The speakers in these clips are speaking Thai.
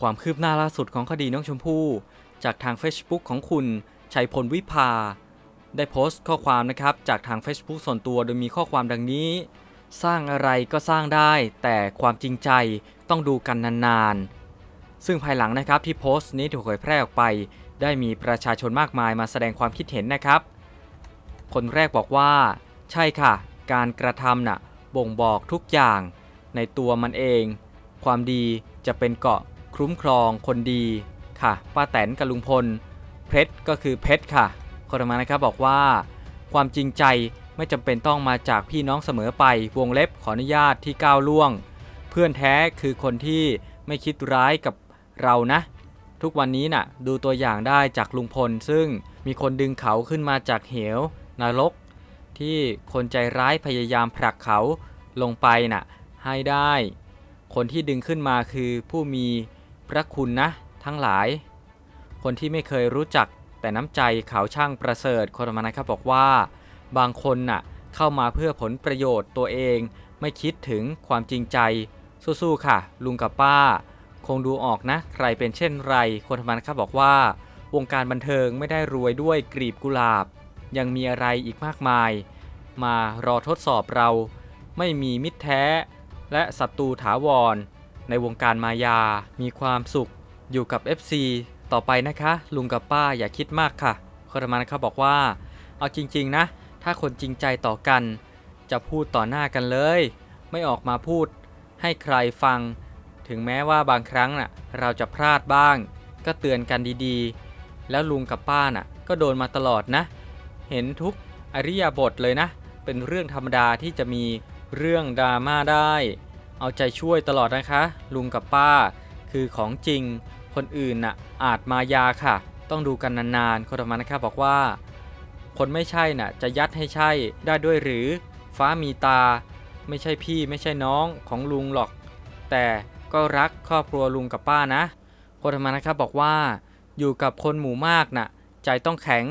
ความคืบหน้าล่าสุดของคดีน้องชมพู่จากทาง Facebook ของคุณชัยพลวิภา ได้โพสต์ข้อความนะครับจากทาง Facebook ส่วนตัวโดยมีข้อความดังนี้ สร้างอะไรก็สร้างได้ แต่ความจริงใจต้องดูกันนานๆ ซึ่งภายหลังนะครับที่โพสต์นี้ถูกเผยแพร่ออกไป ได้มีประชาชนมากมายมาแสดงความคิดเห็นนะครับ คนแรกบอกว่า ใช่ค่ะ การกระทำน่ะบ่งบอกทุกอย่างในตัวมันเอง ความดีจะเป็นเกาะ คุ้มครองคนดีค่ะป้าแตนกับลุงพล เพชรก็คือเพชรค่ะคนต่อมานะครับบอกว่า ความจริงใจไม่จำเป็นต้องมาจากพี่น้องเสมอไปวงเล็บขออนุญาตที่ก้าวล่วง เพื่อนแท้คือคนที่ไม่คิดร้ายกับเรานะ ทุกวันนี้น่ะดูตัวอย่างได้จากลุงพล ซึ่งมีคนดึงเขาขึ้นมาจากเหวนรก ที่คนใจร้ายพยายามผลักเขาลงไปน่ะให้ได้ คนที่ดึงขึ้นมาคือผู้มี พระคุณนะ ทั้งหลาย คนที่ไม่เคยรู้จักแต่น้ำใจเขาช่างประเสริฐคนประมาณนะครับบอกว่า บางคนน่ะเข้ามาเพื่อผลประโยชน์ตัวเอง ไม่คิดถึงความจริงใจ สู้ๆค่ะ ลุงกับป้า คงดูออกนะ ใครเป็นเช่นไรคนธรรมนะครับบอกว่า วงการบันเทิงไม่ได้รวยด้วยกลีบกุหลาบ ยังมีอะไรอีกมากมาย มารอทดสอบเรา ไม่มีมิตรแท้ และศัตรูถาวร ในวงการมายา มีความสุข อยู่กับ FC ต่อไปนะคะ ลุงกับป้าอย่าคิดมากค่ะคนธรรมนะครับบอกว่า เอาจริงๆนะ ถ้าคนจริงใจต่อกัน จะพูดต่อหน้ากันเลย ไม่ออกมาพูด ให้ใครฟัง ถึงแม้ว่าบางครั้งน่ะเราจะพลาดบ้าง ก็เตือนกันดีๆ แล้วลุงกับป้าน่ะ ก็โดนมาตลอดนะ เห็นทุกอริยาบทเลยนะ เป็นเรื่องธรรมดาที่จะมีเรื่องดราม่าได้ เอาใจช่วยตลอดนะคะ ลุงกับป้า คือของจริง คนอื่นน่ะอาจมายาค่ะ ต้องดูกันนานๆคนธรรมานะครับบอกว่า คนไม่ใช่น่ะจะยัดให้ใช่ได้ด้วยหรือ ฟ้ามีตา ไม่ใช่พี่ไม่ใช่น้องของลุงหรอก แต่ก็รักครอบครัวลุงกับป้านะคนธรรมานะครับบอกว่า อยู่กับคนหมู่มากน่ะ ใจต้องแข็ง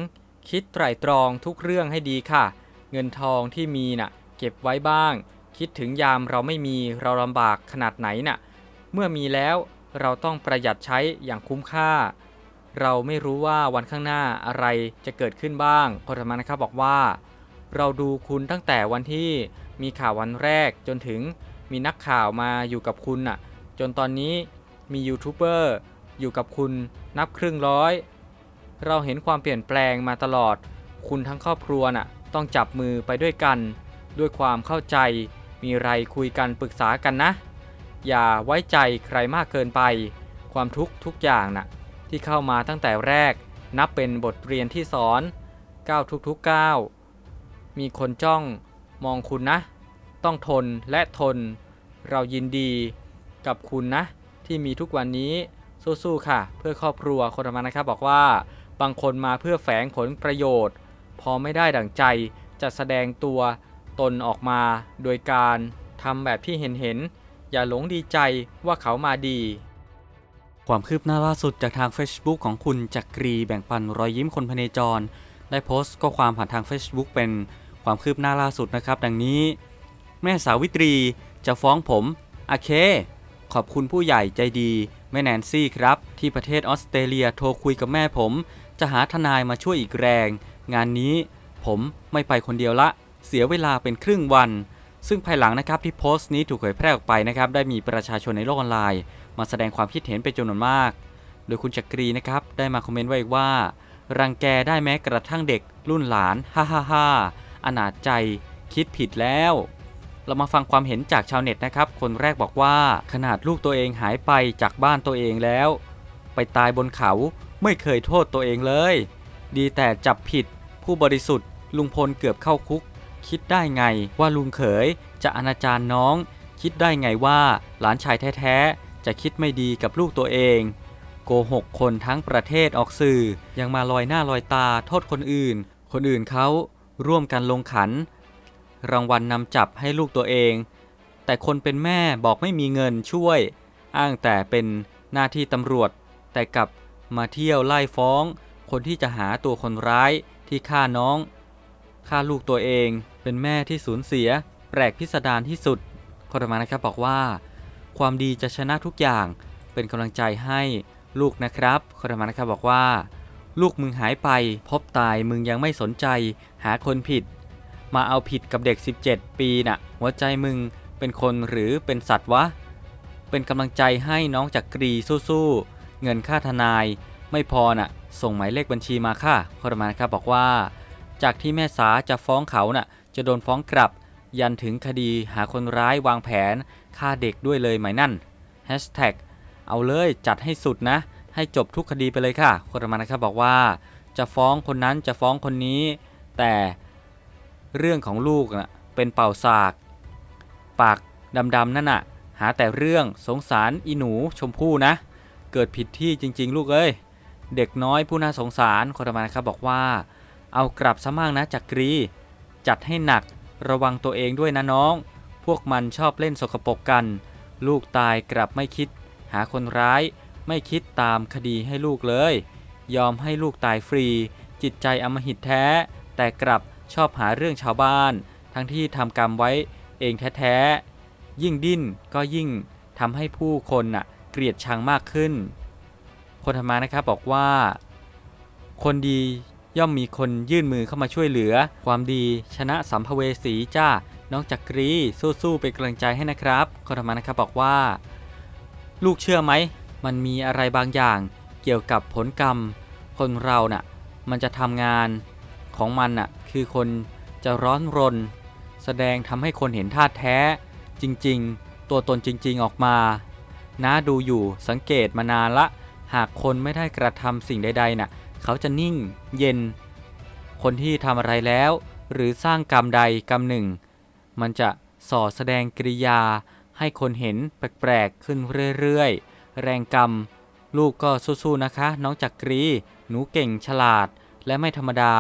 คิดไตร่ตรองทุกเรื่องให้ดีค่ะ เงินทองที่มีน่ะ เก็บไว้บ้าง คิดถึงยามเราไม่มีเราลำบากขนาดไหนน่ะ เมื่อมีแล้วเราต้องประหยัดใช้อย่างคุ้มค่า เราไม่รู้ว่าวันข้างหน้าอะไรจะเกิดขึ้นบ้างคนธรรมานะครับบอกว่า เราดูคุณตั้งแต่วันที่มีข่าววันแรกจนถึงมีนักข่าวมาอยู่กับคุณน่ะ จนตอนนี้มียูทูบเบอร์อยู่กับคุณนับครึ่งร้อย เราเห็นความเปลี่ยนแปลงมาตลอด คุณทั้งครอบครัวน่ะต้องจับมือไปด้วยกัน ด้วยความเข้าใจ มีไรคุยกันปรึกษากันนะ อย่าไว้ใจใครมากเกินไป ความทุกข์ทุกอย่างน่ะที่เข้ามาตั้งแต่แรก นับเป็นบทเรียนที่สอนก้าวทุกๆก้าวมีคนจ้องมองคุณนะ ต้องทนและทน เรายินดีกับคุณนะ ที่มีทุกวันนี้สู้ๆค่ะ เพื่อครอบครัวคนธรรมนะครับบอกว่าบางคนมาเพื่อแฝงผลประโยชน์ พอไม่ได้ดั่งใจจะแสดงตัว ตนออกมาโดยการทำแบบที่เห็นเห็น อย่าหลงดีใจว่าเขามาดี ความคืบหน้าล่าสุดจากทาง Facebook ของคุณจักรีแบ่งปันรอยยิ้มคนพเนจร ได้โพสต์ข้อความผ่านทาง Facebook เป็นความคืบหน้าล่าสุดนะครับ ดังนี้ แม่สาวิตรีจะฟ้องผมโอเค ขอบคุณผู้ใหญ่ใจดีแม่แนนซี่ครับ ที่ประเทศออสเตรเลียโทรคุยกับแม่ผม จะหาทนายมาช่วยอีกแรง งานนี้ผมไม่ไปคนเดียวละ เสียเวลาเป็นครึ่งวัน ซึ่งภายหลังนะครับที่โพสต์นี้ถูกเผยแพร่ออกไปนะครับได้มีประชาชนในโลกออนไลน์ มาแสดงความคิดเห็นเป็นจำนวนมาก โดยคุณจักรีนะครับได้มาคอมเมนต์ไว้อีกว่า รังแกได้แม้กระทั่งเด็กรุ่นหลานฮ่าฮ่าฮ่าอนาจใจคิดผิดแล้ว เรามาฟังความเห็นจากชาวเน็ตนะครับ คนแรกบอกว่าขนาดลูกตัวเองหายไปจากบ้านตัวเองแล้ว ไปตายบนเขาไม่เคยโทษตัวเองเลย ดีแต่จับผิดผู้บริสุทธิ์ลุงพลเกือบเข้าคุก คิดได้ไงว่าลุงเขยจะอนาจารน้อง คิดได้ไงว่าหลานชายแท้ๆ จะคิดไม่ดีกับลูกตัวเอง โกหกคนทั้งประเทศออกสื่อ ยังมาลอยหน้าลอยตาโทษคนอื่น คนอื่นเขาร่วมกันลงขัน รางวัลนนำจับให้ลูกตัวเอง แต่คนเป็นแม่บอกไม่มีเงินช่วย อ้างแต่เป็นหน้าที่ตำรวจ แต่กลับมาเที่ยวไล่ฟ้อง คนที่จะหาตัวคนร้ายที่ฆ่าน้องฆ่าลูกตัวเอง เป็นแม่ที่สูญเสีย แปลกพิสดารที่สุดคนธรรมานะครับบอกว่า ความดีจะชนะทุกอย่าง เป็นกำลังใจให้ลูกนะครับคนธรรมานะครับบอกว่า ลูกมึงหายไป พบตายมึงยังไม่สนใจ หาคนผิด มาเอาผิดกับเด็ก 17 ปีน่ะ หัวใจมึงเป็นคนหรือเป็นสัตว์วะ เป็นกำลังใจให้น้องจักรีสู้ๆ เงินค่าทนาย ไม่พอน่ะ ส่งหมายเลขบัญชีมาค่ะคนธรรมานะครับบอกว่า จากที่แม่สาจะฟ้องเขาน่ะ จะโดนฟ้องกลับ ยันถึงคดีหาคนร้ายวางแผนฆ่าเด็กด้วยเลยไหมนั่นเอาเลยจัดให้สุดนะ ให้จบทุกคดีไปเลยค่ะคนธรรมานะครับบอกว่า จะฟ้องคนนั้นจะฟ้องคนนี้ แต่เรื่องของลูกนะเป็นเป่าสาก ปากดำๆนั่นน่ะ หาแต่เรื่องสงสารอีหนูชมพู่นะ เกิดผิดที่จริง ๆ ลูกเอ้ยเด็กน้อยผู้น่าสงสารคนธรรมานะครับบอกว่า เอากลับซะมั่งนะจักรี จัดให้หนัก ระวังตัวเองด้วยนะน้อง พวกมันชอบเล่นสกปรกกัน ลูกตายกลับไม่คิด หาคนร้าย ไม่คิดตามคดีให้ลูกเลย ยอมให้ลูกตายฟรี จิตใจอมหิตแท้ แต่กลับชอบหาเรื่องชาวบ้าน ทั้งที่ทำกรรมไว้เองแท้ๆ ยิ่งดิ้นก็ยิ่งทำให้ผู้คนน่ะเกลียดชังมากขึ้น คนธรรมานะครับบอกว่า คนดี ย่อมมีคนยื่นมือเข้ามาช่วยเหลือ ความดีชนะสัมภเวสีจ้า น้องจักรีสู้ๆเป็นกำลังใจให้นะครับคนธรรมานะครับบอกว่า ลูกเชื่อไหม มันมีอะไรบางอย่างเกี่ยวกับผลกรรม คนเราน่ะ มันจะทำงานของมันน่ะ คือคนจะร้อนรน แสดงทำให้คนเห็นท่าตุแท้ จริงๆ ตัวตนจริงๆออกมาน้าดูอยู่สังเกตมานานละ หากคนไม่ได้กระทำสิ่งใดๆน่ะ เขาจะนิ่ง เย็น คนที่ทำอะไรแล้ว หรือสร้างกรรมใดกรรมหนึ่ง มันจะส่อแสดงกริยา ให้คนเห็นแปลกๆขึ้นเรื่อยๆ แรงกรรม ลูกก็สู้ๆนะคะ น้องจักรี หนูเก่งฉลาด และไม่ธรรมดา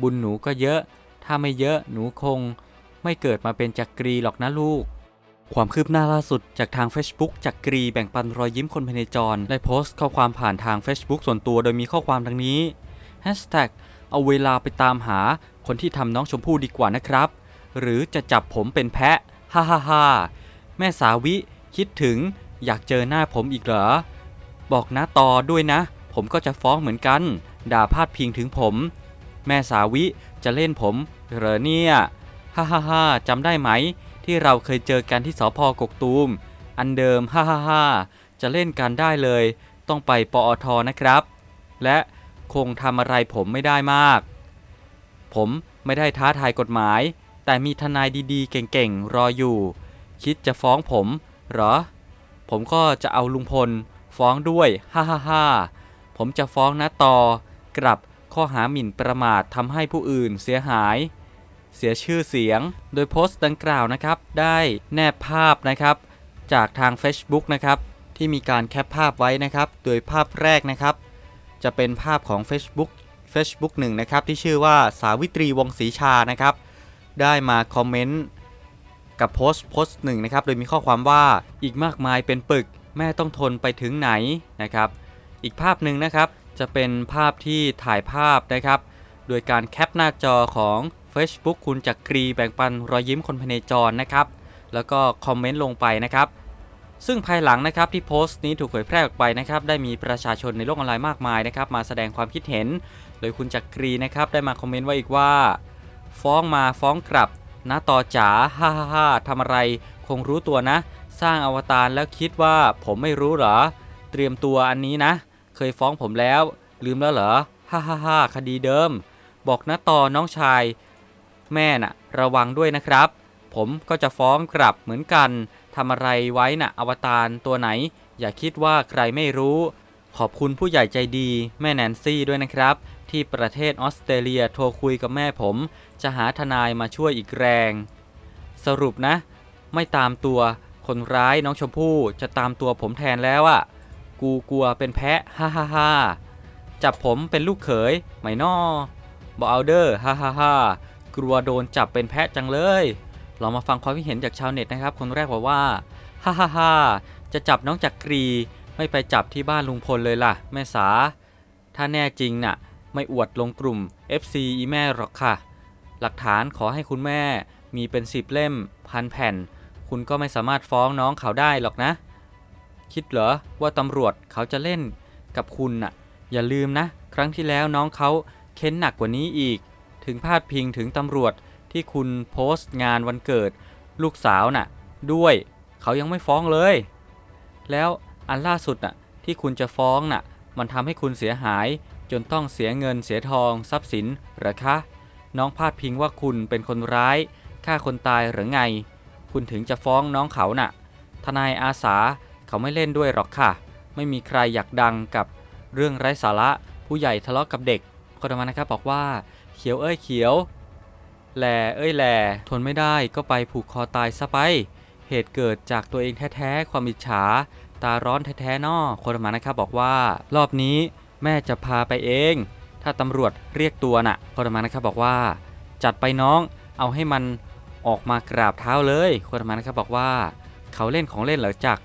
บุญหนูก็เยอะ ถ้าไม่เยอะหนูคง ไม่เกิดมาเป็นจักรีหรอกนะลูก ความคืบหน้าล่าสุดจากทาง Facebook จักกรีแบ่งปันรอยยิ้มคนภายในจร ได้โพสต์ข้อความผ่านทาง Facebook ส่วนตัวโดยมีข้อความดังนี้ Hashtag เอาเวลาไปตามหาคนที่ทำน้องชมพู่ดีกว่านะครับ หรือจะจับผมเป็นแพะ ฮ่าฮ่าฮ่าแม่สาวิ คิดถึงอยากเจอหน้าผมอีกเหรอ บอกนะต่อด้วยนะ ผมก็จะฟ้องเหมือนกัน ด่าพาดพิงถึงผม แม่สาวิจะเล่นผมเหรอเนี่ย ฮ่าฮ่าฮ่าจำได้ไหม ที่เราเคยเจอกันที่สพกกตูม อันเดิม ฮ่าฮ่าฮ่าจะเล่นกันได้เลย ต้องไปปอทนะครับ และคงทำอะไรผมไม่ได้มาก ผมไม่ได้ท้าทายกฎหมาย แต่มีทนายดีๆ เก่งๆ รออยู่ คิดจะฟ้องผมเหรอ ผมก็จะเอาลุงพล ฟ้องด้วย ฮ่าฮ่าฮ่าผมจะฟ้องนะต่อกลับข้อหาหมิ่นประมาททำให้ผู้อื่นเสียหาย เสียชื่อเสียง โดยโพสต์ดังกล่าวนะครับ ได้แนบภาพนะครับ จากทาง Facebook นะครับ ที่มีการแคปภาพไว้นะครับ โดยภาพแรกนะครับ จะเป็นภาพของ Facebook Facebook หนึ่งนะครับ ที่ชื่อว่าสาวิตรีวงศรีชานะครับ ได้มาคอมเมนต์กับโพสต์โพสต์หนึ่งนะครับ โดยมีข้อความว่าอีกมากมายเป็นปึกแม่ต้องทนไปถึงไหนนะครับ อีกภาพหนึ่งนะครับจะเป็นภาพที่ถ่ายภาพนะครับ โดยการแคปหน้าจอของ Facebook คุณจักกรีแบ่งปันรอยยิ้มคนภายในจรนะครับ แล้วก็คอมเมนต์ลงไปนะครับ ซึ่งภายหลังนะครับที่โพสต์นี้ถูกเผยแพร่ออกไปนะครับ ได้มีประชาชนในโลกออนไลน์มากมายนะครับ มาแสดงความคิดเห็น โดยคุณจักรีนะครับได้มาคอมเมนต์ไว้อีกว่า ฟ้องมาฟ้องกลับนะต่อจ๋าฮ่าฮ่าฮ่าทำอะไร คงรู้ตัวนะ สร้างอวตารแล้วคิดว่าผมไม่รู้เหรอ เตรียมตัวอันนี้นะ เคยฟ้องผมแล้ว ลืมแล้วเหรอฮ่าฮ่าฮ่าคดีเดิม บอกนะต่อน้องชาย แม่น่ะระวังด้วยนะครับ ผมก็จะฟ้องกลับเหมือนกันทำอะไรไว้น่ะอวตารตัวไหน อย่าคิดว่าใครไม่รู้ ขอบคุณผู้ใหญ่ใจดีแม่แนนซี่ด้วยนะครับ ที่ประเทศออสเตรเลียโทรคุยกับแม่ผม จะหาทนายมาช่วยอีกแรง สรุปนะ ไม่ตามตัวคนร้ายน้องชมพู่จะตามตัวผมแทนแล้วอะ่ะ กูกลัวเป็นแพะฮ่าฮ่าฮ่าจับผมเป็นลูกเขยไหมนอบอเอาเดอร์ฮ่าฮ่าฮ่า กลัวโดนจับเป็นแพะจังเลย เรามาฟังความคิดเห็นจากชาวเน็ตนะครับ คนแรกบอกว่า ฮ่าฮ่าฮ่าจะจับน้องจักกรี ไม่ไปจับที่บ้านลุงพลเลยล่ะ แม่สา ถ้าแน่จริงน่ะ ไม่อวดลงกลุ่ม FC อีแม่หรอกค่ะ หลักฐานขอให้คุณแม่มีเป็นสิบเล่มพันแผ่น คุณก็ไม่สามารถฟ้องน้องเขาได้หรอกนะ คิดเหรอว่าตำรวจเขาจะเล่นกับคุณน่ะ อย่าลืมนะ ครั้งที่แล้วน้องเขาเค้นหนักกว่านี้อีก ถึงพาดพิงถึงตำรวจที่คุณโพสต์งานวันเกิด ลูกสาวน่ะ ด้วยเขายังไม่ฟ้องเลย แล้วอันล่าสุดน่ะที่คุณจะฟ้องน่ะ มันทำให้คุณเสียหายจนต้องเสียเงินเสียทองทรัพย์สินหรอคะ น้องพาดพิงว่าคุณเป็นคนร้ายฆ่าคนตายหรือไง คุณถึงจะฟ้องน้องเขาน่ะ ทนายอาสาเขาไม่เล่นด้วยหรอกค่ะ ไม่มีใครอยากดังกับเรื่องไร้สาระผู้ใหญ่ทะเลาะกับเด็กคนออกมานะครับบอกว่า เขียวเอ้ยเขียวแหลเอ้ยแหลทนไม่ได้ก็ไปผูกคอตายซะไป เหตุเกิดจากตัวเองแท้ๆ ความอิจฉา ตาร้อนแท้ๆนอคนออกมานะครับบอกว่า รอบนี้แม่จะพาไปเอง ถ้าตำรวจเรียกตัวน่ะคนออกมานะครับบอกว่า จัดไปน้องเอาให้มันออกมากราบเท้าเลยคนออกมานะครับบอกว่า เขาเล่นของเล่นเหรอจักร